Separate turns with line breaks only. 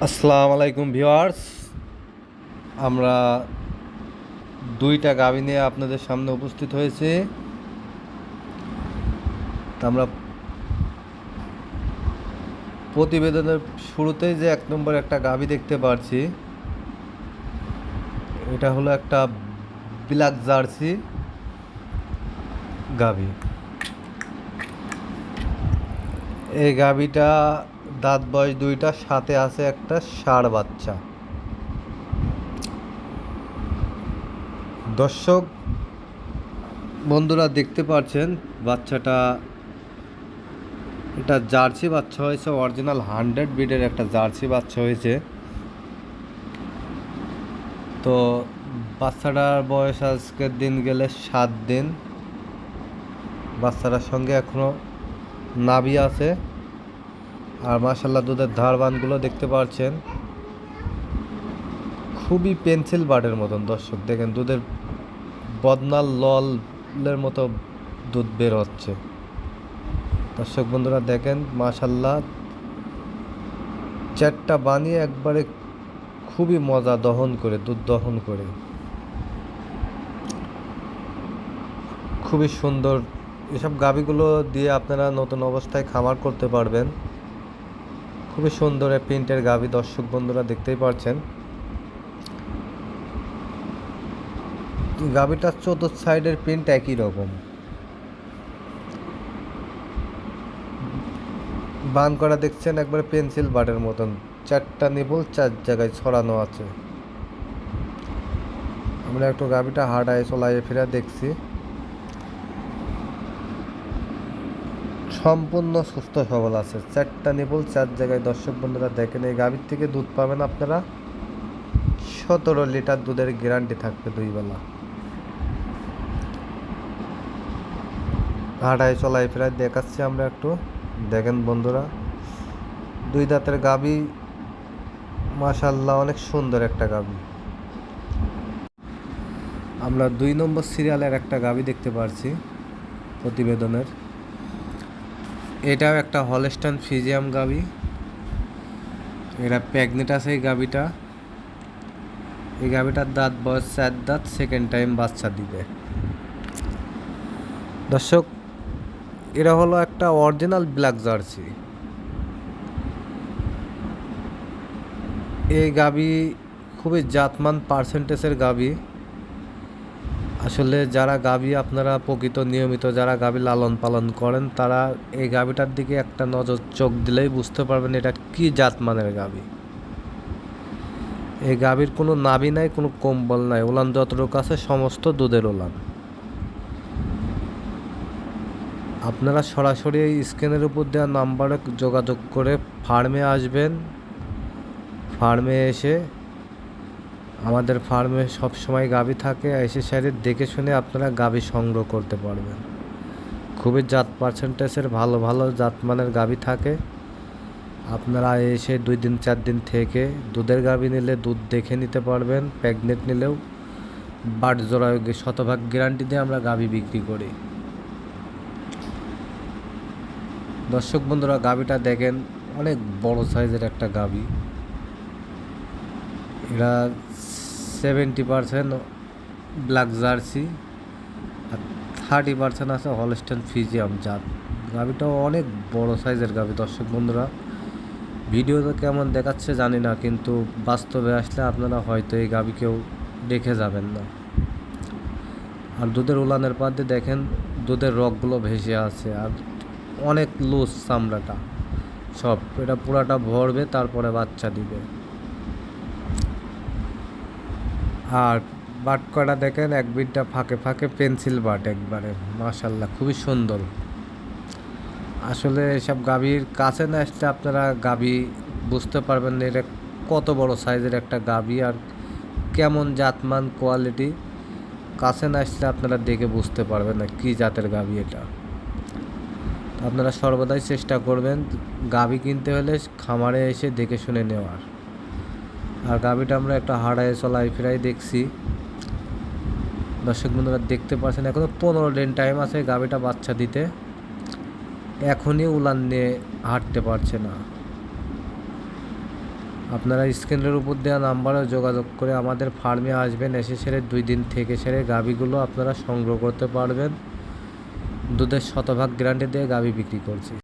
আসসালামু আলাইকুম ভিউয়ার্স। আমরা দুইটা গাভী নিয়ে আপনাদের সামনে উপস্থিত হয়েছি। আমরা প্রতিবেদনের শুরুতেই যে এক নম্বর একটা গাভী দেখতে পারছি, এটা হলো একটা ব্ল্যাক জার্সি গাভী এই গাভীটা দাঁত বয়স দুইটা, সাথে আছে একটা ষাঁড় বাচ্চা। দর্শক, বন্ধুরা দেখতে পাচ্ছেন, বাচ্চাটা এটা জার্সি বাচ্চা হয়েছে, অরিজিনাল হান্ড্রেড ব্রিডের একটা জার্সি বাচ্চা হয়েছে। তো বাচ্চাটার বয়স আজকের দিন গেলে সাত দিন। বাচ্চাটার সঙ্গে এখনও নাভি আছে। আর মাশাল্লাহ দুধের ধারবানগুলো দেখতে পাচ্ছেন। খুবই পেন্সিল বার্ডের মতন, দর্শক দেখেন দুধের বদনাল ললের মতো দুধ বের হচ্ছে। দর্শক বন্ধুরা দেখেন মাশাল্লাহ চারটা বানিয়ে একবারে খুবই মজা দহন করে, দুধ দহন করে। খুবই সুন্দর। এসব গাভিগুলো দিয়ে আপনারা নতুন অবস্থায় খামার করতে পারবেন। খুবই সুন্দর প্রিন্টের গাভি দর্শক বন্ধুরা দেখতেই পারছেন। গাভিটার চতুর্থ সাইডের প্রিন্ট একই রকম। বান করা দেখছেন একবার পেন্সিল বাটের মতন। চারটা নিবল চার জায়গায় ছড়ানো আছে। আমরা একটু গাভিটা হাঁটায় চলাইয়ে ফিরে দেখছি। সম্পূর্ণ সুস্থ সবল আছে। চারটা নিবল চার জায়গায় দর্শক বন্ধুরা দেখেন, এই গাভীর থেকে দুধ পাবেন আপনারা। সতেরো লিটার দুধের গ্যারান্টি থাকবে দুই বেলা। হাঁটায় চলাই ফেরায় দেখাচ্ছি আমরা একটু। দেখেন বন্ধুরা, দুই দাঁতের গাভী মাশাল্লাহ অনেক সুন্দর একটা গাবি আমরা দুই নম্বর সিরিয়ালের একটা গাবি দেখতে পারছি প্রতিবেদনের। এটাও একটা হলস্টান ফিজিয়াম গাবি। এটা প্যাগনেট আছে এই গাবিটা। এই গাবিটার দাঁত বয়স চার দাঁত সেকেন্ড টাইম বাচ্চা দিবে। দর্শক, এরা হলো একটা অরিজিনাল ব্ল্যাক জার্সি এই গাবি খুবই জাতমান পার্সেন্টেজের গাবি। আসলে যারা গাভী আপনারা প্রকৃত নিয়মিত যারা গাভী লালন পালন করেন, তারা এই গাভীটার দিকে একটা নজর চোখ দিলেই বুঝতে পারবেন এটা কি জাতমানের গাভী। এই গাভীর কোনো নাভি নাই, কোনো কম্বল নাই, ওলান যতটুকু আছে সমস্ত দুধের ওলান। আপনারা সরাসরি এই স্ক্রিনের উপর দেওয়া নাম্বারে যোগাযোগ করে ফার্মে আসবেন। ফার্মে এসে আমাদের ফার্মে সব সময় গাভী থাকে এসে সাইডে দেখে শুনে আপনারা গাভী সংগ্রহ করতে পারবেন। খুবই জাত পার্সেন্টেজের ভালো ভালো জাতমানের গাভী থাকে। আপনারা এসে দুই দিন, চার দিন থেকে দুধের গাভী নিলে দুধ দেখে নিতে পারবেন প্যাগনেট নিলেও বাট জোড়া শতভাগ গ্যারান্টি দিয়ে আমরা গাভী বিক্রি করি। দর্শক বন্ধুরা, গাভীটা দেখেন, অনেক বড় সাইজের একটা গাভী। এরা সেভেন্টি পারসেন্ট ব্ল্যাক জার্সি আর থার্টি পারসেন্ট আছে হলস্টেন ফিজিয়াম জাত গাভিটাও অনেক বড় সাইজের গাভি দর্শক বন্ধুরা। ভিডিওতে কেমন দেখাচ্ছে জানি না, কিন্তু বাস্তবে আসলে আপনারা হয়তো এই গাভি কেউ দেখে যাবেন না। আর দুধের উলানের পাতে দেখেন, দুধের রগগুলো ভেসে আছে আর অনেক লুজ চামড়াটা। সব, এটা পুরাটা ভরবে, তারপরে বাচ্চা দিবে। আর বাট করা দেখেন, এক বিটটা ফাঁকে ফাঁকে পেন্সিল বাট একবারে মাশাল্লাহ খুবই সুন্দর। আসলে এসব গাভীর কাছে না আসলে আপনারা গাভী বুঝতে পারবেন না, এটা কত বড় সাইজের একটা গাভী আর কেমন জাতমান, কোয়ালিটি। কাছে না আসলে আপনারা দেখে বুঝতে পারবেন না কী জাতের গাভী এটা। আপনারা সর্বদাই চেষ্টা করবেন গাভী কিনতে হলে খামারে এসে দেখে শুনে নেওয়ার। আর গাভিটা আমরা একটা হাড়ায় চলাই ফেরাই দেখছি। দর্শক বন্ধুরা দেখতে পাচ্ছেন, এখনও পনেরো দিন টাইম আছে গাভিটা বাচ্চা দিতে। এখনই উলান নিয়ে হাঁটতে পারছে না। আপনারা স্ক্রিনের উপর দেওয়া নাম্বারে যোগাযোগ করে আমাদের ফার্মে আসবেন, এসে সেরে দুই দিন থেকে সেরে গাভিগুলো আপনারা সংগ্রহ করতে পারবেন। দুধের শতভাগ গ্যারান্টি দিয়ে গাভি বিক্রি করছি।